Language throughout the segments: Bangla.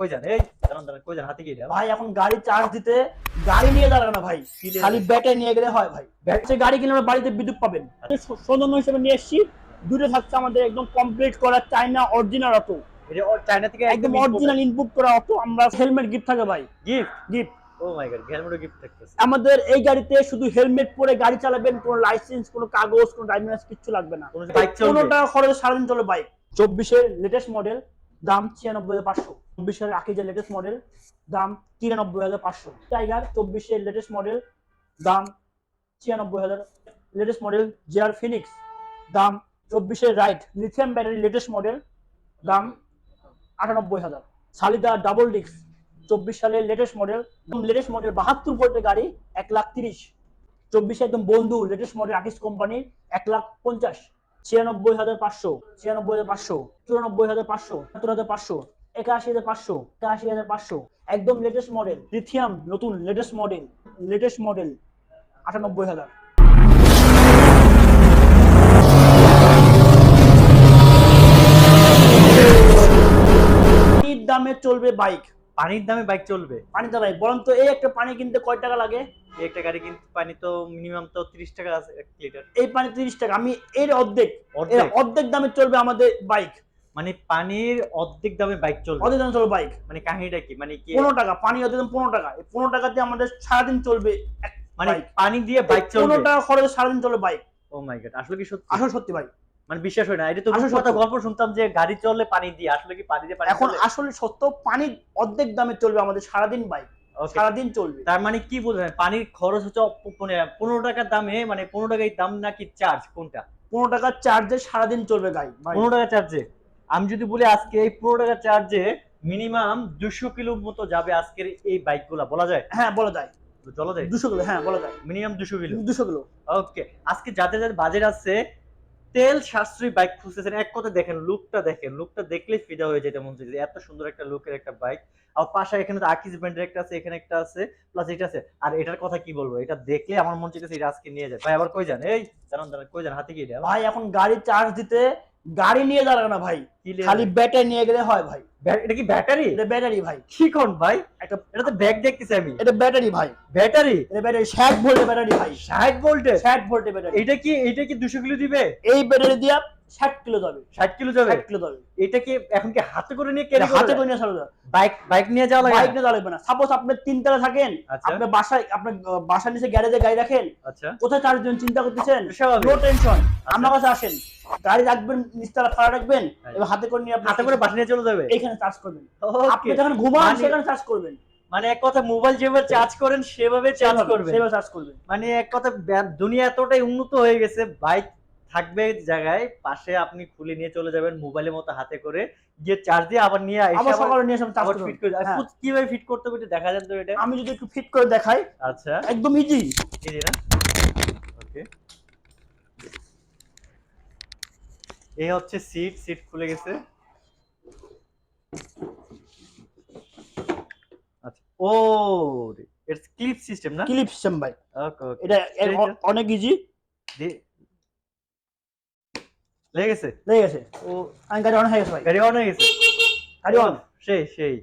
কই যান? এই দাঁড়ান দাঁড়ান কই যান? হাতে এটা ভাই এখন গাড়ি চার্জ দিতে গাড়ি নিয়ে দাঁড়াবে না ভাই। খালি ব্যাটারি নিয়ে গেলে হয় ভাই। ব্যাটারি গাড়ি কিনলে আমরা বাড়িতে বিদ্যুৎ পাবেন। সৌজন্য হিসেবে নিয়ে এসেছি। দুটো থাকছে আমাদের একদম কমপ্লিট করা চাইনা অরিজিনাল অটো চায়না থেকে একদম অরিজিনাল ইনপুট করা। অটো আমরা হেলমেট গিফট থাকে ভাই। Gift gift oh my god হেলমেটও গিফট থাকতেছে। আমাদের এই গাড়িতে শুধু হেলমেট পরে গাড়ি চালাবেন কোনো লাইসেন্স কোনো কাগজ কোনো ড্রাইভিং লাইসেন্স কিচ্ছু লাগবে না। কোনো বাইক টাকা খরচে সারাদিন চলে বাইক চব্বিশের লেটেস্ট মডেল দাম ছিয়ানব্বই হাজার পাঁচশো চব্বিশের আকিজের লেটেস্ট মডেল দাম তিরানব্বই হাজার পাঁচশো। টাইগার চব্বিশের লেটেস্ট মডেল দাম ছিয়ানব্বই হাজার। লেটেস্ট মডেল জেআর ফিনিক্স দাম চব্বিশের right lithium battery latest model দাম আটানব্বই হাজার। সালিদা ডাবল ডিক্স চব্বিশ সালের লেটেস্ট মডেল লেটেস্ট মডেল বাহাত্তর ভোল্টের গাড়ি, এক লাখ তিরিশ। চব্বিশে একদম বন্ধু লেটেস্ট মডেল আকিস কোম্পানি এক লাখ পঞ্চাশ। ছিয়ানব্বই হাজার পাঁচশো, ছিয়ানব্বই হাজার পাঁচশো, চুরানব্বই হাজার পাঁচশো হাজার পাঁচশো। একাশি হাজার পাঁচশো একাশি হাজার পাঁচশো একদম লেটেস্ট মডেল লিথিয়াম নতুন লেটেস্ট মডেল লেটেস্ট মডেল আটানব্বই হাজার। পানির দামে চলবে বাইক পানির দামে বাইক চলবে? পানি দামে। বলেন তো এই একটা পানি কিনতে কয় টাকা লাগে? এই একটা গাড়ি কিন্তু পানি তো মিনিমাম তো 30 টাকা আছে 1 লিটার এই পানি তিরিশ টাকা। আমি এর অর্ধেক অর্ধেক? দামে চলবে আমাদের বাইক মানে পানির অর্ধেক দামে বাইক চলবে। অর্ধেক দামে চলবে বাইক মানে কাহিনীটা কি? মানে কি পনেরো টাকা পানি অর্ধেক দাম পনেরো টাকা। এই পনেরো টাকাতে আমাদের সারাদিন চলবে মানে পানি দিয়ে বাইক চলবে। পনেরো টাকা খরচে সারাদিন চলবে বাইক ও মাই গড আসলে কি সত্যি? আসলে সত্যি ভাই মানে বিশ্বাস হয় না এটা তো আসলে কথা সত্যি। গল্প শুনতাম যে গাড়ি চললে পানি দিয়ে আসলে কি পানি দিয়ে পানি এখন আসলে সত্য পানি অর্ধেক দামে চলবে আমাদের সারাদিন বাইক সারাদিন চলবে। তার মানে কি বলছেন পানির খরচ হচ্ছে মানে পনেরো টাকার দামে মানে পনেরো টাকার দাম নাকি চার্জ কোনটা? পনেরো টাকার চার্জে সারাদিন চলবে গাড়ি পনেরো টাকা চার্জে আমি যদি বলি আজকে এই পনেরো টাকা চার্জে মিনিমাম দুশো কিলো মতো যাবে আজকের এই বাইকগুলা বলা যায়? হ্যাঁ বলা যায়। চলা যায় দুশো কিলো হ্যাঁ বলা যায়। মিনিমাম দুশো কিলো। দুশো কিলো। ওকে আজকে যাদের যাদের বাজেট আছে তেল সাশ্রয়ী বাইক খুঁজতেছেন এক কথা দেখেন লুকটা দেখেন লুকটা দেখলেই ফিদা হয়ে যেতে মন চাইছে। এত সুন্দর একটা লুকের একটা বাইক আর পাশে এখানে তো আকিস ব্র্যান্ডের একটা আছে এখানে একটা আছে প্লাস এটা আছে। আর এটার কথা কি বলব? এটা দেখলে আমার মন চাইতেছে এটা আজকে নিয়ে যায়। ভাই আবার কই যান? এই জানান জানান কই যান? হাতে কি ভাই এখন গাড়ি চার্জ দিতে গাড়ি নিয়ে যাবে না ভাই। খালি ব্যাটে ব্যাটারি নিয়ে গেলে হয় ভাই। এটা কি ব্যাটারি? এটা ব্যাটারি ভাই। কি কোন ভাই? একটা এটা তো ব্যাগ দেখতেছি আমি। এটা ব্যাটারি ভাই। ব্যাটারি? এটা ব্যাটারি ষাট ভোল্টের ব্যাটারি ভাই। ষাট ভোল্টের? ষাট ভোল্টের ব্যাটারি। এটা কি এটা কি দুশো কিলো দিবে? এই ব্যাটারি দিয়ে ষাট কিলো যাবে। ষাট কিলো যাবে? ষাট কিলো যাবে। এটা কি এখন কি হাতে করে নিয়ে এটা ক্যারি হাতে করে নিয়ে চলে যাবে বাইক বাইক নিয়ে যাওয়া লাগে বাইক নিয়ে চালাবে না। সাপোজ আপনি তিনতলা থাকেন আচ্ছা। বাসায় আপনার বাসার নিচে গ্যারেজে গাড়ি রাখেন আচ্ছা। কোথায় চার্জ দেবেন চিন্তা করতেছেন? নো টেনশন আমার কাছে আসেন। গাড়ি রাখবেন নিচতলা ফাড়া রাখবেন হ্যাঁ। এবার হাতে করে নিয়ে আপনি হাতে করে বাসা নিয়ে চলে যাবে? এইখানে চার্জ করবেন। আপনি যখন ঘুমান মানে- সেখানে চার্জ করবেন। মানে এক কথা মোবাইল যেভাবে চার্জ করেন সেভাবে চার্জ করবেন। সেভাবে চার্জ করবেন। মানে এক কথা দুনিয়া এতটাই উন্নত হয়ে গেছে বাইক থাকবে জায়গায় পাশে আপনি খুলে নিয়ে চলে যাবেন মোবাইলের মতো হাতে করে গিয়ে চার্জ দিয়ে আবার নিয়ে আবার সকালে নিয়ে এসে চার্জ ফিট করে হ্যাঁ। কীভাবে ফিট করতে হবে দেখা যান তো এটা। আমি যদি একটু ফিট করে দেখাই আচ্ছা। একদম ইজি যে না। ওকে এই হচ্ছে সিট সিট খুলে গেছে আচ্ছা ও ইটস ক্লিপ সিস্টেম না? ক্লিপ সিস্টেম ভাই। ওকে ওকে এটা অনেক ইজি লেগে গেছে? লেগে গেছে। ও আমি গাড়ি অন হয়ে গেছে ভাই। গাড়ি অন হয়ে গেছে? গাড়ি অন সেই সেই।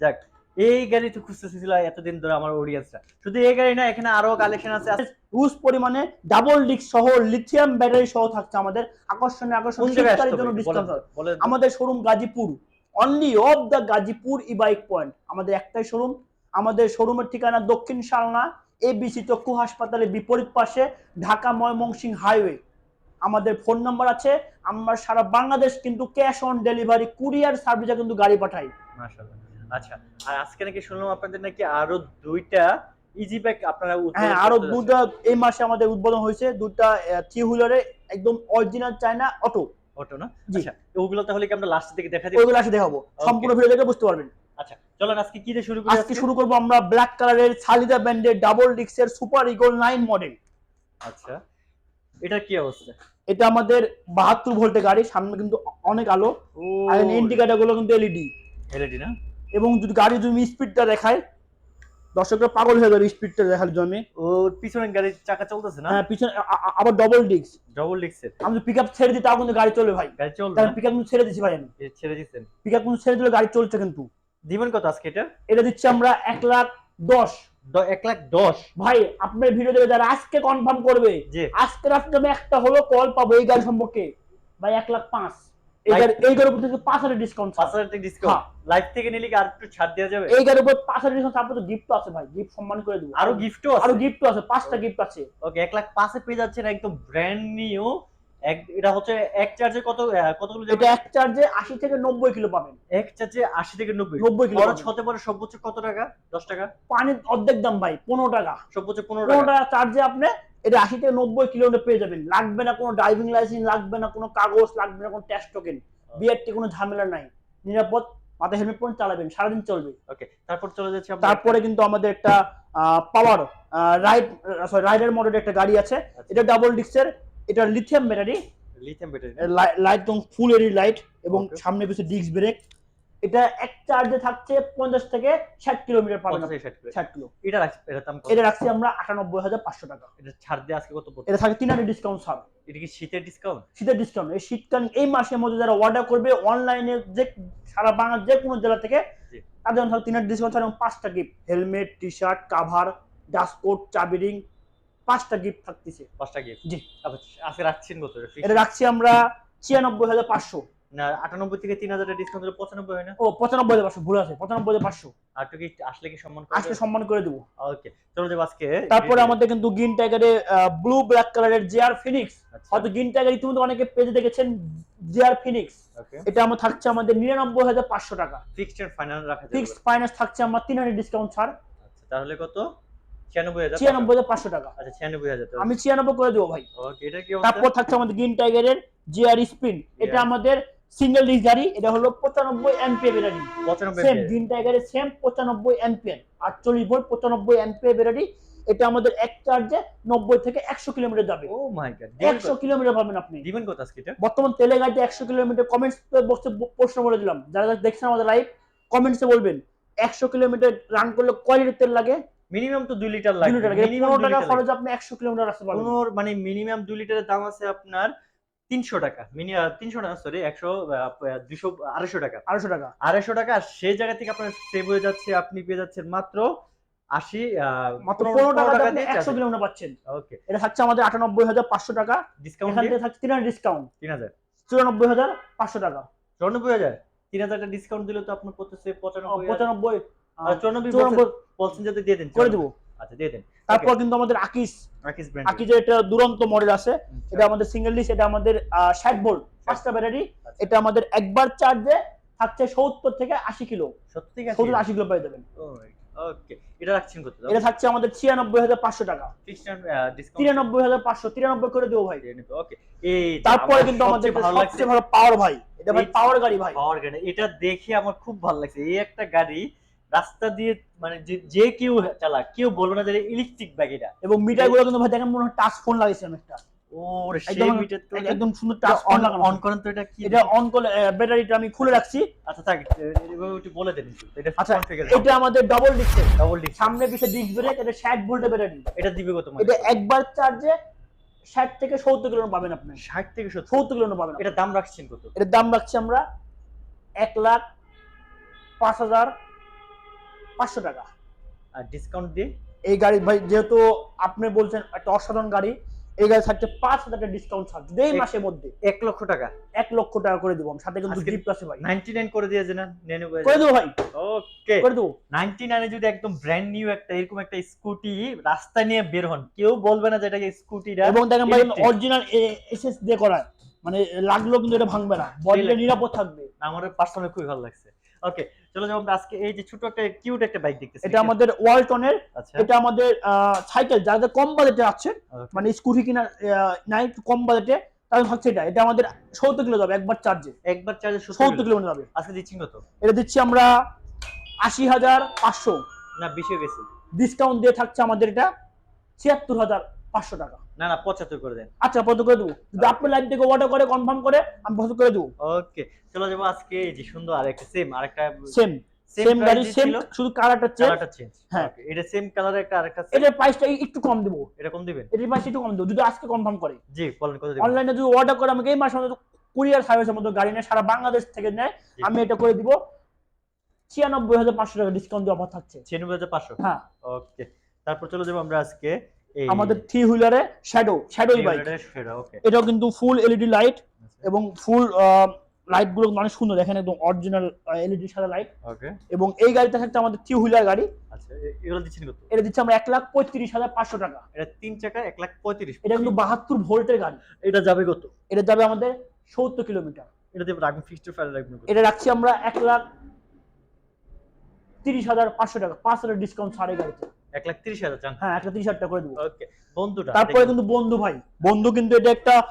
যাক এই গাড়ি তো খুঁজতেছিল এতদিন ধরে আমার অডিয়েন্সরা শুধু এই গাড়ি না এখানে আরও কালেকশন আছে। হিউজ পরিমাণে ডাবল ডিস্ক সহ লিথিয়াম ব্যাটারি সহ থাকছে আমাদের। শীতকালীন আসতে জন্য ডিসকাউন্ট। আমাদের showroom Gazipur. Only of the Gazipur e bike point আমাদের একটাই শোরুম আমাদের শোরুমের ঠিকানা দক্ষিণ শালনা এবিসি চক্ষু হাসপাতালের বিপরীত পাশে ঢাকা ময়মনসিং হাইওয়ে। আমাদের ফোন নাম্বার আছে আমরা সারা বাংলাদেশ কিন্তু ক্যাশ অন ডেলিভারি কুরিয়ার সার্ভিসে কিন্তু গাড়ি পাঠাই। আচ্ছা আর আজকে নাকি শুনলাম আপনাদের নাকি আরও দুইটা ইজি ব্যাগ আপনারা হ্যাঁ আরও দুটা এই মাসে আমাদের উদ্বোধন হয়েছে দুটা থ্রি হুইলারে একদম অরিজিনাল চায়না অটো অটো না। আচ্ছা ওগুলো তাহলে কি আমরা লাস্টের দিকে দেখা দিই ওইগুলো আসে দেখাবো। সম্পূর্ণ ভিডিও দেখে বুঝতে পারবেন। আচ্ছা চলেন আজকে কি দিয়ে শুরু করি আজকে শুরু করব আমরা ব্ল্যাক কালারের সালিদা ব্যান্ডের ডাবল ডিক্সের সুপার ইগল নাইন মডেল আচ্ছা এটা কি অবস্থা? এটা আমাদের বাহাত্তর ভোল্টের গাড়ি সামনে কিন্তু অনেক আলো। আর ইন্ডিকেটারগুলো কিন্তু এলইডি এলইডি না? এবং যদি গাড়ি যদি স্পিডটা দেখায় দর্শকরা পাগল হয়ে যাবে স্পিডটা দেখার জন্য। ও পিছনের গাড়ির চাকা চলতেছে না? হ্যাঁ পিছনে আবার ডবল ডিক্স ডবল ডিক্সের আমি যদি পিক আপ ছেড়ে দিই তাও কিন্তু গাড়ি চলবে ভাই। গাড়ি চলবে তার না? পিক আপ কিন্তু ছেড়ে দিচ্ছি ভাই আমি। ছেড়ে দিচ্ছেন পিক আপ কিন্তু ছেড়ে দিলে গাড়ি চলছে কিন্তু। দিবেন কত আজকে এটা? এটা দিচ্ছি আমরা এক লাখ দশ। এক লাখ দশ? ভাই আপনার ভিডিও দেখে যারা আজকে কনফার্ম করবে আজকে রাত্রে আমি একটা হলো কল পাবো এই গাড়ি সম্পর্কে। ভাই এক লাখ পাঁচ। এই ভাই- গাড়ি এই গাড়ির উপর পাঁচ হাজার ডিসকাউন্ট পাঁচ হাজার ডিসকাউন্ট লাইভ থেকে নিলে কি আর একটু ছাড় দেওয়া যাবে? এই গাড়ির উপর পাঁচ হাজার ডিসকাউন্ট তো গিফট আছে ভাই। গিফট সম্মান করে দেবো। আরও গিফটও আরও গিফট আছে পাঁচটা গিফট আছে। ওকে এক লাখ পাঁচে পেয়ে যাচ্ছেন একদম ব্র্যান্ড নিউ এক এটা হচ্ছে এক চার্জে কত কতগুলো এটা এক চার্জে আশি থেকে নব্বই কিলো পাবেন। এক চার্জে আশি থেকে নব্বই? নব্বই কিলো খরচ হতে পারে সর্বোচ্চ কত টাকা? দশ টাকা? পানির অর্ধেক দাম ভাই পনেরো টাকা। সর্বোচ্চ পনেরো পনেরো টাকা টাকা চার্জে আপনি এটা আশি থেকে নব্বই কিলোমিটার পেয়ে যাবেন। লাগবে না কোনো ড্রাইভিং লাইসেন্স লাগবে না কোনো কাগজ লাগবে না কোনো টেস্ট টোকেন বিআরটি কোনো ঝামেলা নাই। নিরাপদ মাথায় হেলমেট পরে চালাবেন সারাদিন চলবে। ওকে তারপর চলে যাচ্ছে তারপরে কিন্তু আমাদের একটা পাওয়ার রাইড সরি রাইডার মডেলের একটা গাড়ি আছে। আচ্ছা। এটা ডাবল ডিস্কের এটা lithium battery lithium battery light একদম ফুল এডি লাইট এবং সামনে পিছনে ডিস্ক ব্রেক এটা এক চার্জে থাকছে পঞ্চাশ থেকে ষাট কিলোমিটার পঞ্চাশ ষাট কিলো এটা রাখছি এটার দাম কত? এটা রাখছি আমরা আটানব্বই হাজার পাঁচশো টাকা। এটা ছাড় দিয়ে আজকে কত এটা থাকে তিন হাজার ডিসকাউন্ট ছাড়। এটা কি শীতের ডিসকাউন্ট শীতের ডিসকাউন্ট এই শীতকাল এই মাসের মধ্যে যারা অর্ডার করবে অনলাইনে যে সারা বাংলা যে কোনো জেলা থেকে তাদের জন্য তিন হাজার ডিসকাউন্ট ছাড় এবং পাঁচটা gift helmet T shirt cover dustcoat চাবি রিং পাঁচটা গিফট থাকতেছে। পাঁচটা গিফট জি। আজকে রাখছেন কত এটা রাখছি আমরা ছিয়ানব্বই হাজার পাঁচশো। না আটানব্বই থেকে তিন হাজার ডিসকাউন্ট দিলে পঁচানব্বই হয় না? ও পঁচানব্বই হাজার পাঁচশো ভুল আছে পঁচানব্বই হাজার পাঁচশো। আর একটু কি আসলে কি সম্মান আজকে সম্মান করে দেবো। ওকে চলো যাব আজকে। তারপরে আমাদের কিন্তু গ্রিন টাইগারে ব্লু ব্ল্যাক কালারের জেআর ফিনিক্স হয়তো গ্রিন টাইগার ইতিমধ্যে অনেকে পেজে দেখেছেন জেআর ফিনিক্স এটা আমার থাকছে আমাদের নিরানব্বই হাজার পাঁচশো টাকা। ফিক্সড ফাইনাল রাখা ফিক্সড ফাইন্যান্স থাকছে আমার তিন হাজার ডিসকাউন্ট ছাড়। আচ্ছা তাহলে কত? ছিয়ানব্বই হাজার পাঁচশো। টাকা। আচ্ছা ছিয়ানব্বই হাজার আমি ছিয়ানব্বই করে দেবো ভাই। এটা কি তারপর থাকছে আমাদের গ্রিন টাইগারের জিআর স্পিন এটা আমাদের সিঙ্গেল ডিস্ক গাড়ি এটা হলো পঁচানব্বই এমপিএ ব্যাটারি সেম গ্রিন টাইগারের সেম পঁচানব্বই আটচল্লিশ ভোল্ট পঁচানব্বই এমপিএ ব্যাটারি এটা আমাদের এক চার্জে নব্বই থেকে একশো কিলোমিটার যাবে। ও মাই গড একশো কিলোমিটার পাবেন আপনি। দিবেন এটা? বর্তমান তেলে গাড়িতে একশো কিলোমিটার কমেন্টস বক্সে প্রশ্ন বলে দিলাম। যারা যারা দেখছেন আমাদের লাইভ কমেন্টসে বলবেন। একশো কিলোমিটার রান করলে কয় লিটার তেল লাগে? মিনিমাম তো দুই লিটার দুই লাগবে লিটার লাগে। মিনিমাম টাকা খরচ আপনি একশো কিলোমিটার রাস্তা পাবেন। পনেরো মানে মিনিমাম দুই লিটারের দাম আছে আপনার তিনশো টাকা। মিনিমাম তিনশো টাকা সরি একশো দুশো আড়াইশো টাকা। আড়াইশো টাকা। আড়াইশো টাকা আর সেই জায়গা থেকে আপনার সেভ হয়ে যাচ্ছে আপনি পেয়ে যাচ্ছেন মাত্র আশি মাত্র পনেরো টাকা আপনি একশো কিলোমিটার পাচ্ছেন। ওকে এটা থাকছে আমাদের আটানব্বই হাজার পাঁচশো টাকা। ডিসকাউন্ট এখান থেকে থাকছে তিন হাজার ডিসকাউন্ট তিন হাজার। চুরানব্বই হাজার পাঁচশো টাকা। চুরানব্বই হাজার? তিন হাজার টাকা ডিসকাউন্ট দিলে তো আপনার পড়তেছে ও, পঁচানব্বই। হাজার। পঁচানব্বই আর চুরানব্বই চুরানব্বই বলছেন যাতে দিয়ে দেন করে দেবো। আচ্ছা দিয়ে দেন। তারপর কিন্তু আমাদের আকিস রাকিস ব্র্যান্ড আকিজের একটা দুরন্ত মডেল আছে। এটা আমাদের সিঙ্গেল ডিস এটা আমাদের ষাট ভোল্ট পাঁচটা ব্যাটারি আচ্ছা। এটা আমাদের একবার চার্জে থাকছে সত্তর থেকে আশি কিলো কিলো পেয়ে যাবেন। ওকে এটা রাখছেন কত এটা থাকছে আমাদের ছিয়ানব্বই হাজার পাঁচশো টাকা। ফিক্সড ডিসকাউন্ট তিরানব্বই হাজার পাঁচশো তিরানব্বই করে দেবো ভাই। ওকে এই তারপরে কিন্তু আমাদের ভালো লাগছে ভালো পাওয়ার ভাই। এটা ভাই পাওয়ার গাড়ি ভাই। পাওয়ার গাড়ি। এটা দেখে আমার খুব ভালো লাগছে। এই একটা গাড়ি রাস্তা দিয়ে মানে যে কেউ চালা কেউ বলবে না যে ইলেকট্রিক বাইক এটা। এবং মিটারগুলো কিন্তু ভাই দেখেন মনে হয় টাচ ফোন লাগাইছে একটা। ওরে সেই মিটার তো একদম সুন্দর টাচ ফোন অন লাগানো। অন করেন তো এটা কি? এটা অন করলে ব্যাটারিটা আমি খুলে রাখছি। আচ্ছা থাক একটু বলে দেন এটা আচ্ছা এটা আমাদের ডবল ডিস্কের ডাবল ডিস্ক সামনে পিছে ডিস্ক ব্রেক এটা ষাট ভোল্টের ব্যাটারি। এটা দিবে কত মানে? এটা একবার চার্জে ষাট থেকে সত্তর কিলোমিটার পাবেন আপনি। 60 থেকে 70 সত্তর কিলোমিটার পাবেন এটা দাম রাখছেন কত? এটার দাম রাখছি আমরা এক লাখ পাঁচ হাজার পাঁচশো টাকা। আর ডিসকাউন্ট দিয়ে? এই গাড়ি ভাই যেহেতু আপনি বলছেন একটা অসাধারণ গাড়ি এই গাড়ি থাকছে পাঁচ হাজার টাকা ডিসকাউন্ট যদি এই মাসের মধ্যে। 1 লক্ষ টাকা। এক লক্ষ টাকা করে দেবো সাথে কিন্তু আজকে- গিফট আছে ভাই। 99 করে দিয়ে দেন নেনু করে দেবো ভাই। ওকে করে দেবো। 99 এ যদি একদম ব্র্যান্ড নিউ একটা এরকম একটা স্কুটি রাস্তায় নিয়ে বের হন কেউ বলবে না যে এটা স্কুটিটা এবং দেখেন ভাই অরিজিনাল এসএস দিয়ে করা মানে লাগল কিন্তু এটা ভাঙবে না। বডিটা। নিরাপদ থাকবে। আমার পার্সোনালি খুবই ভালো লাগছে। ওকে চলো যাব আজকে এই যে ছোট একটা কিউট একটা বাইক দেখতেছি। এটা আমাদের ওয়ালটনের আচ্ছা। এটা আমাদের সাইকেল যাদের কম বাজেটে আছে. মানে স্কুটি কিনা নাই কম বাজেটে তাহলে থাকছে এটা এটা আমাদের সত্তর কিলো যাবে একবার চার্জে একবার চার্জে সত্তর কিলোমিটার যাবে। আজকে দিচ্ছেন কত? এটা দিচ্ছি আমরা আশি হাজার পাঁচশো। না বেশি গেছে। ডিসকাউন্ট দিয়ে থাকছে আমাদের এটা ছিয়াত্তর হাজার পাঁচশো টাকা। না না পঁচাত্তর করে দেন। আচ্ছা কত করে দেবো। যদি আপনি লাইভ থেকে অর্ডার করে কনফার্ম করে আমি কত করে দেবো। ওকে চলো যাব আজকে এই যে সুন্দর আরেকটা সেম আরেকটা সেম সেম গাড়ি সেম শুধু কালারটা চেঞ্জ কালারটা চেঞ্জ হ্যাঁ। এটা সেম কালারের একটা আরেকটা। এটার প্রাইসটা একটু কম দেবো। এটা কম দিবেন? এটার প্রাইস একটু কম দেবো। যদি আজকে কনফার্ম করে। জি বলেন কত দিবেন? অনলাইনে যদি অর্ডার করে আমাকে এই মাসের মধ্যে কুরিয়ার সার্ভিসের মধ্যে গাড়ি নেয় সারা বাংলাদেশ থেকে নেয় আমি এটা করে দিব। ছিয়ানব্বই হাজার পাঁচশো টাকা ডিসকাউন্ট দিয়ে অফার থাকছে। ছিয়ানব্বই হাজার পাঁচশো? হ্যাঁ। ওকে তারপর চলে যাব আমরা আজকে আমাদের থ্রি হুইলারে শ্যাডো শ্যাডো বাইক এটাও কিন্তু ফুল এলইডি লাইট এবং ফুল লাইটগুলো অনেক সুন্দর। দেখেন একদম অরিজিনাল এলইডি সাদা লাইট এবং এই গাড়িটা থাকছে আমাদের থ্রি হুইলার গাড়ি। আচ্ছা এগুলো দিচ্ছেন কত? এটা দিচ্ছে আমরা এক লাখ পঁয়ত্রিশ হাজার পাঁচশো টাকা। এটা তিন চাকা এক লাখ পঁয়ত্রিশ। এটা কিন্তু বাহাত্তর ভোল্টের গাড়ি। এটা যাবে কত? এটা যাবে আমাদের সত্তর কিলোমিটার। এটা দেবো রাখবেন ফিক্সড ফাইল রাখবেন এটা রাখছি আমরা এক লাখ তিরিশ হাজার পাঁচশো টাকা। পাঁচ হাজার ডিসকাউন্ট ছাড়ে গাড়িতে। এক লাখ তিরিশ হাজার চান হ্যাঁ এক লাখ তিরিশ হাজার টাকা করে দেবো। ওকে বন্ধুটা তারপরে কিন্তু বন্ধু ভাই। বন্ধু কিন্তু এটা একটা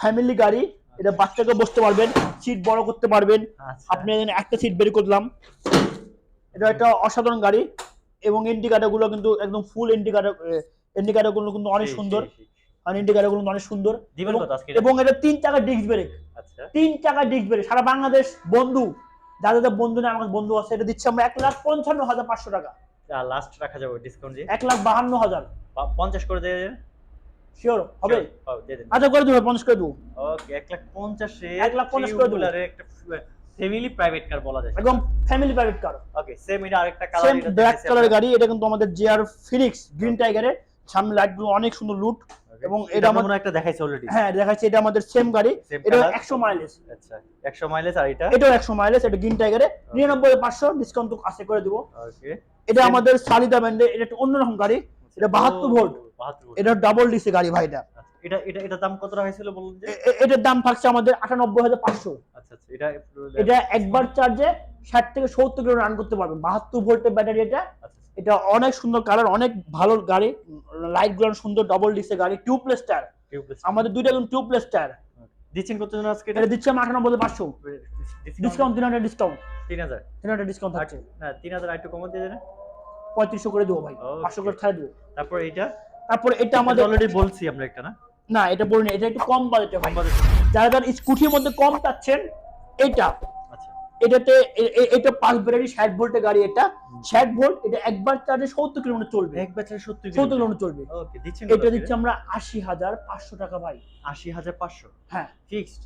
ফ্যামিলি গাড়ি। এটা বাচ্চাকে বসতে পারবেন সিট বড় করতে পারবেন। আচ্ছা। আপনি একটা সিট বের করলাম। এটা একটা অসাধারণ গাড়ি এবং কিন্তু একদম ফুল ইন্ডিকেটারগুলো কিন্তু অনেক সুন্দর। আর ইন্ডিকেটারগুলো অনেক সুন্দর। এবং- এটা? তিন চাকার ডিস্ক ব্রেক আচ্ছা। তিন চাকার ডিস্ক ব্রেক সারা বাংলাদেশ বন্ধু যাদের যাদের বন্ধু না আমার বন্ধু আছে এটা দিচ্ছে আমরা এক লাখ পঞ্চান্ন হাজার পাঁচশো টাকা। লাস্ট রাখা যাবে ডিসকাউন্ট দিয়ে। এক লাখ বাহান্ন হাজার। পঞ্চাশ করে দিয়ে শিওর হবে? আচ্ছা করে দেবো পঞ্চাশ করে দেবো। ওকে এক লাখ পঞ্চাশে এক লাখ পঞ্চাশ করে দেবো। একটা ফ্যামিলি প্রাইভেট কার বলা যায়। একদম family private car okay same এটা আরেকটা কালার সেম ব্ল্যাক কালারের গাড়ি এটা কিন্তু আমাদের জিআর ফিনিক্স গ্রিন টাইগারের সামনে লাইটগুলো অনেক সুন্দর লুট এবং এটা আমার- একটা দেখাইছে অলরেডি হ্যাঁ দেখাচ্ছে এটা আমাদের সেম গাড়ি। এটা কালার একশো মাইলেজ আচ্ছা 100 মাইলেজ আর এটা? এটাও একশো মাইলেজ এটা গ্রিন টাইগারে নিরানব্বই পাঁচশো ডিসকাউন্ট তো আছে করে দেবো। ওকে এটা আমাদের সালিদা ব্যান্ডের এটা একটা অন্যরকম গাড়ি এটা 72 ভোল্ট। এটা ডাবল ডিসি গাড়ি ভাই এটা। আচ্ছা, এটা এটা এটা দাম কত হয়েছিল বলুন যে? এটার দাম থাকছে আমাদের আটানব্বই হাজার পাঁচশো। আচ্ছা আচ্ছা এটা এটা একবার চার্জে ষাট থেকে সত্তর কিলো রান করতে পারবেন বাহাত্তর ভোল্টের ব্যাটারি এটা। আচ্ছা এটা অনেক সুন্দর কালার অনেক ভালো গাড়ি। লাইটগুলো সুন্দর ডবল ডিসে গাড়ি টিউবলেস টায়ার আমাদের দুইটা কিন্তু টিউবলেস টায়ার দিচ্ছেন কত জন আজকে এটা? দিচ্ছে আমরা আটানব্বই পাঁচশো। ডিসকাউন্ট তিন হাজার ডিসকাউন্ট 3000 তিন হাজার ডিসকাউন্ট থাকছে। হ্যাঁ 3000 একটু কমে দিয়ে দেন। পঁয়ত্রিশশো করে দেবো ভাই. পাঁচশো করে ছাড়ে দেবো। তারপর এইটা? তারপর এটা আমাদের অলরেডি বলছি আমরা একটা না? না এটা বলিনি এটা একটু কম বাজেটে ভাই যারা যারা স্কুটির মধ্যে কম চাচ্ছেন এটা এটাতে এটা পাঁচ ব্যাটারি ষাট ভোল্টের গাড়ি এটা। ষাট ভোল্ট এটা একবার চার্জে সত্তর কিলোমিটার চলবে। এক বছর 70 সত্তর কিলোমিটার। চলবে। এটা দিচ্ছে আমরা আশি হাজার পাঁচশো টাকা ভাই। 80500 হ্যাঁ। ফিক্সড?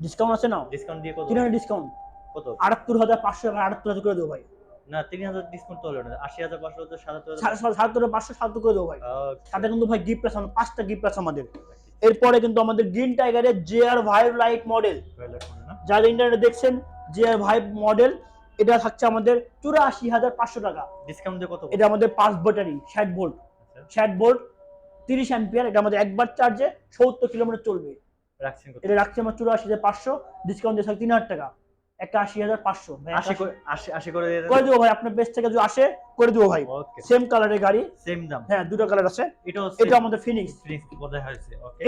ডিসকাউন্ট আছে ডিসকাউন্ট দিয়ে কত? তিন হাজার ডিসকাউন্ট কত? আটাত্তর হাজার পাঁচশো টাকা আটাত্তর হাজার করে দেবো ভাই। না 3000 ডিসকাউন্ট তো হলো না। 80500 তো 77000 সাতাত্তর পাঁচশো সাতাত্তর করে দেবো ভাই। সাথে কিন্তু ভাই গিফট আছে পাঁচটা গিফট আছে আমাদের। এরপরে কিন্তু আমাদের গ্রিন টাইগারের J R vibe light model যারা ইন্টারনেটে দেখছেন আর ভাইভ মডেল এটা থাকছে আমাদের চুরাশি হাজার পাঁচশো টাকা। ডিসকাউন্ট দিয়ে কত? এটা আমাদের পাঁচ ব্যাটারি ষাট ভোল্ট আচ্ছা, ষাট ভোল্ট তিরিশ অ্যাম্পিয়ার এটা আমাদের একবার চার্জে সত্তর কিলোমিটার চলবে। এটা রাখছি আমরা চুরাশি হাজার পাঁচশো ডিসকাউন্ট দিয়ে থাকছে তিন হাজার টাকা। একটা আশি হাজার পাঁচশো। ভাই, একটা 80 করে 80 80 করে দেবো ভাই আপনার বেস্ট থেকে যদি আসে করে দেবো ভাই। সেম কালারের গাড়ি। সেম দাম। হ্যাঁ দুটো কালার আছে। এটা আমাদের ফিনিক্স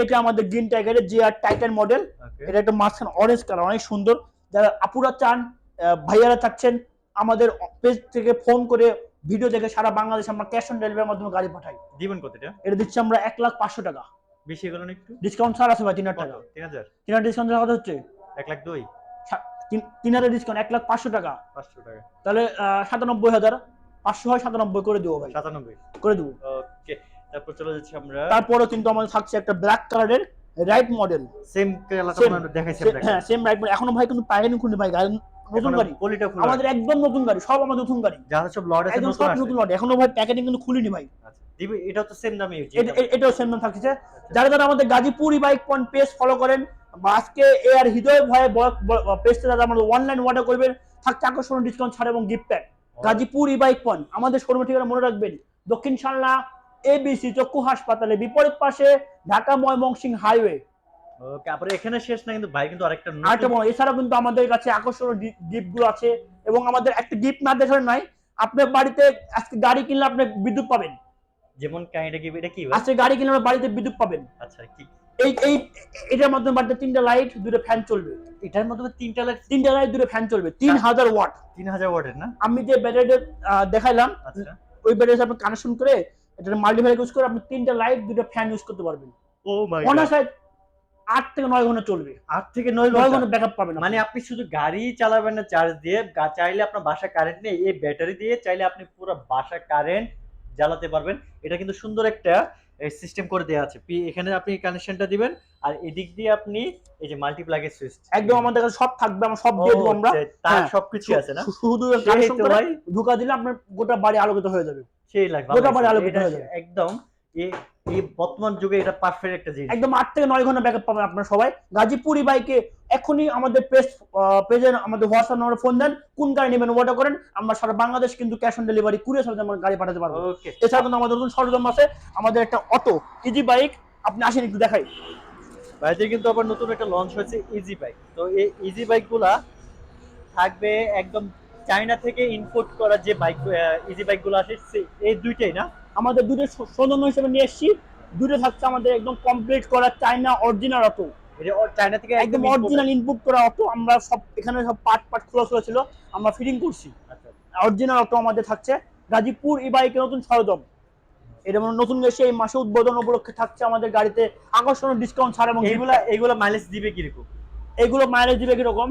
এটা আমাদের গ্রিন টাইগারের যে আর টাইটান মডেল এটা একটা মাঝখানে অরেঞ্জ কালার অনেক সুন্দর। যারা আপুরা চান ভাইয়ারা চাচ্ছেন আমাদের পেজ থেকে ফোন করে ভিডিও দেখে সারা বাংলাদেশ আমরা ক্যাশ অন ডেলিভারির মাধ্যমে গাড়ি পাঠাই। দিবেন কত এটা? এটা দিচ্ছি আমরা এক লাখ পাঁচশো টাকা। বেশি গেল না একটু? ডিসকাউন্ট ছাড় আছে ভাই তিন হাজার টাকা। 3000 তিন হাজার? ডিসকাউন্ট কত হচ্ছে? এক লাখ দুই? তিন- তিন হাজার ডিসকাউন্ট এক লাখ পাঁচশো টাকা। 500 টাকা। তাহলে সাতানব্বই হাজার পাঁচশো হয় সাতানব্বই করে দেবো ভাই। 97 করে দেবো। ওকে তারপর চলে যাচ্ছি আমরা তারপরে কিন্তু আমাদের থাকছে একটা ব্ল্যাক কালারের রাইট মডেল সেম হ্যাঁ সেম রাইট মডেল এখনও ভাই কিন্তু পাইনি খুঁজে ভাই নতুন গাড়ি। আমাদের একদম নতুন গাড়ি সব আমাদের নতুন গাড়ি। যারা সব আছে নতুন সব নতুন লট এখনও ভাই প্যাকেটিং কিন্তু খুলিনি ভাই। আচ্ছা দিবে এটা তো সেম এটা- এটাও সেম দাম থাকছে। যারা যারা আমাদের গাজীপুরি বাইক পয়েন্ট পেজ ফলো করেন আজকে এ আর হৃদয় ভয়ে পেজটা যারা আমাদের অনলাইন অর্ডার করবেন থাকছে আকর্ষণীয় ডিসকাউন্ট ছাড় এবং gift pack Gazipur e bike point আমাদের শোরুমের ঠিকানা মনে রাখবেন। দক্ষিণ সালনা এবিসি চক্ষু হাসপাতালে বিপরীত পাশে ঢাকা ময়মনসিং হাইওয়ে। তারপরে এখানে শেষ না কিন্তু ভাই কিন্তু আরেকটা আরেকটা বড় এছাড়াও কিন্তু আমাদের কাছে আকর্ষণীয় গিফটগুলো আছে এবং আমাদের একটা গিফট না দেখানো নাই আপনার বাড়িতে আজকে গাড়ি কিনলে আপনি বিদ্যুৎ পাবেন। যেমন কাইন্ডা কি এটা কি আজকে গাড়ি কিনলে বাড়িতে বিদ্যুৎ পাবেন। আচ্ছা কি? এই এই এটার মাধ্যমে বাড়িতে তিনটা লাইট দুটো ফ্যান চলবে। এটার মধ্যে তিনটা লাখ তিনটা লাইট দুটো ফ্যান চলবে। তিন হাজার ওয়াট 3000 ওয়াটের না? আমি যে ব্যাটারিটা দেখাইলাম আচ্ছা। ওই ব্যাটারি আপনি কানেকশন করে এটা মাল্টিভাই ইউজ করে আপনি তিনটা লাইট দুটো ফ্যান ইউজ করতে পারবেন। ও মাই অনাসায় আট থেকে নয় ঘণ্টা চলবে। 8 থেকে 9 নয় ঘণ্টা? ব্যাকআপ পাবেন মানে আপনি শুধু গাড়ি চালাবেন না চার্জ দিয়ে গা- চাইলে আপনার বাসা কারেন্ট নেই এই ব্যাটারি দিয়ে চাইলে আপনি পুরো বাসা কারেন্ট জ্বালাতে পারবেন। এটা কিন্তু সুন্দর একটা সিস্টেম করে দেওয়া আছে। এখানে আপনি কানেকশনটা দিবেন আর এদিক দিয়ে আপনি এই যে মাল্টিপ্লাগের সুইচ একদম আমাদের কাছে সব থাকবে আমরা সব দিয়ে দেবো আমরা। তার হ্যাঁ। সবকিছু আছে না? শুধু ঢুকা দিলে আপনার গোটা বাড়ি আলোকিত হয়ে যাবে। সেই লাগবে। আলোকিত হয়ে যাবে। একদম এই বর্তমান যুগে এটা পারফেক্ট একটা জিনিস। একদম আট থেকে নয় ঘণ্টা ব্যাকআপ পাবেন আপনারা সবাই। গাজীপুরি বাইকে এখনই আমাদের পেজ পেজে আমাদের হোয়াটসঅ্যাপ নম্বরে ফোন দেন কোন গাড়ি নেবেন ওটা করেন আমরা সারা বাংলাদেশ কিন্তু ক্যাশ অন ডেলিভারি কুরিয়ার সাথে আমরা গাড়ি পাঠাতে পারব। এছাড়া কিন্তু আমাদের নতুন সরঞ্জাম আছে আমাদের একটা অটো ইজি বাইক আপনি আসেন একটু দেখাই। ভাইদের কিন্তু আবার নতুন একটা লঞ্চ হয়েছে ইজি বাইক তো এই ইজি বাইকগুলা থাকবে একদম চায়না থেকে ইম্পোর্ট করা যে বাইক ইজি বাইকগুলো আসে এই দুইটাই না? আমাদের দুটো সৌজন্য হিসেবে নিয়ে এসেছি। দুটো থাকছে আমাদের একদম কমপ্লিট করা চাইনা অরিজিনাল অটো চায়না থেকে একদম অরিজিনাল ইনপুট করা অটো আমরা সব এখানে সব পার্ট পার্ট খোলা খোলা ছিল। আমরা ফিটিং করছি। আচ্ছা অরিজিনাল অটো আমাদের থাকছে। গাজীপুর ই বাইকের নতুন সরদম এটা মানে নতুন এসে এই মাসে উদ্বোধন উপলক্ষে থাকছে আমাদের গাড়িতে। আকর্ষণীয় ডিসকাউন্ট ছাড় এবং এগুলা এগুলা মাইলেজ দিবে কীরকম? এগুলো মাইলেজ দিবে কীরকম?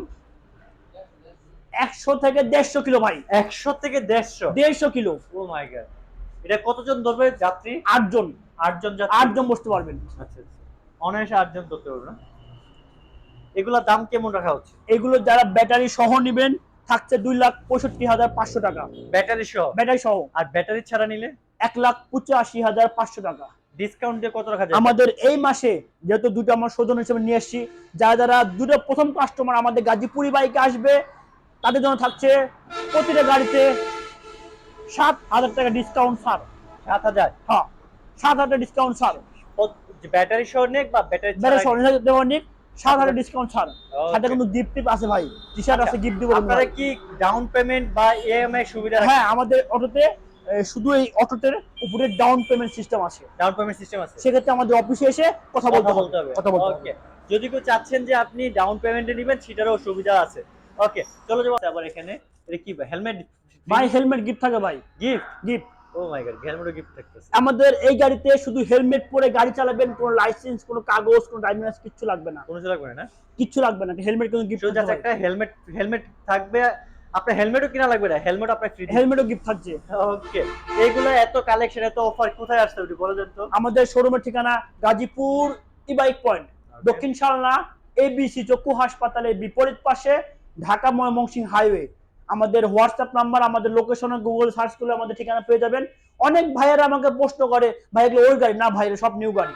একশো থেকে দেড়শো কিলো ভাই। একশো থেকে দেড়শো? দেড়শো কিলো। O my god. এটা কতজন ধরবে যাত্রী? আটজন। আটজন আটজন বসতে পারবেন। আচ্ছা আচ্ছা। অনায়াসে আটজন ধরতে পারবে না? এগুলার দাম কেমন রাখা হচ্ছে? এগুলো যারা ব্যাটারি সহ নেবেন থাকছে দুই লাখ পঁয়ষট্টি হাজার পাঁচশো টাকা। ব্যাটারি সহ? ব্যাটারি সহ। আর ব্যাটারি ছাড়া নিলে? এক লাখ পঁচাশি হাজার পাঁচশো টাকা। ডিসকাউন্ট দিয়ে কত রাখা যায়? আমাদের এই মাসে যেহেতু দুটো আমরা সৌজন হিসেবে নিয়ে এসেছি যারা যারা দুটো প্রথম কাস্টমার আমাদের গাজীপুরি বাইকে আসবে তাদের জন্য থাকছে প্রতিটা গাড়িতে সাত হাজার টাকা ডিসকাউন্ট ছাড়। সাত হাজার হ্যাঁ সাত হাজার ডিসকাউন্ট ছাড়। ব্যাটারি সহ নেক বা ব্যাটারি ছাড়া সরঞ্জাম দেওয়ার সাত হাজার ডিসকাউন্ট ছাড়। সাথে কিন্তু গিফট টিপ আছে ভাই টি শার্ট আছে গিফট দিব আপনারা কি ডাউন পেমেন্ট বা ইএমআই সুবিধা হ্যাঁ আমাদের অটোতে শুধু এই অটোতে উপরে ডাউন পেমেন্ট সিস্টেম আছে। ডাউন পেমেন্ট সিস্টেম আছে? সেক্ষেত্রে আমাদের অফিসে এসে কথা বলতে হবে বলতে হবে। কথা বলতে হবে। ওকে যদি কেউ চাচ্ছেন যে আপনি ডাউন পেমেন্টে নেবেন সেটারও সুবিধা আছে। ওকে চলো যাব আবার এখানে। এটা কি হেলমেট ভাই হেলমেট গিফট থাকে ভাই। Gift gift oh my god হেলমেটও গিফট থাকতেছে। আমাদের এই গাড়িতে শুধু হেলমেট পরে গাড়ি চালাবেন কোনো লাইসেন্স কোনো কাগজ কোনো ড্রাইভিং লাইসেন্স কিচ্ছু লাগবে না। কোনো কিছু লাগবে না? কিচ্ছু লাগবে না হেলমেট কিন্তু গিফট শুধু একটা হেলমেট হেলমেট থাকবে। আপনার হেলমেটও কিনা লাগবে না হেলমেট আপনার ফ্রি হেলমেটও গিফট থাকছে। ওকে এইগুলো এত কালেকশন এত অফার কোথায় আসতে হবে বলে দেন তো? আমাদের শোরুমের ঠিকানা গাজীপুর ই বাইক পয়েন্ট দক্ষিণ শালনা এবিসি চক্ষু হাসপাতালের বিপরীত পাশে ঢাকা ময়মনসিংহ হাইওয়ে। আমাদের হোয়াটসঅ্যাপ নাম্বার আমাদের লোকেশনে গুগল সার্চ করলে আমাদের ঠিকানা পেয়ে যাবেন। অনেক ভাইয়েরা আমাকে প্রশ্ন করে ভাই এগুলো ওই গাড়ি? না ভাই সব নিউ গাড়ি।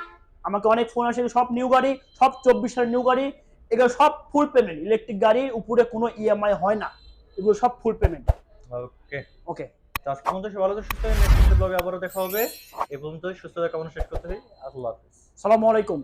আমাকে অনেক ফোন আসে সব নিউ গাড়ি সব চব্বিশ সালের নিউ গাড়ি এগুলো সব ফুল পেমেন্ট ইলেকট্রিক গাড়ির উপরে কোনো ইএমআই হয় না। এগুলো সব ফুল পেমেন্ট ওকে ওকে তো আজকে পর্যন্ত সে ভালো তো সুস্থ নেক্সট ব্লগে আবারও দেখা হবে। এবং তো সুস্থতা কামনা শেষ করতে হবে আল্লাহ হাফিজ। সালামু আলাইকুম।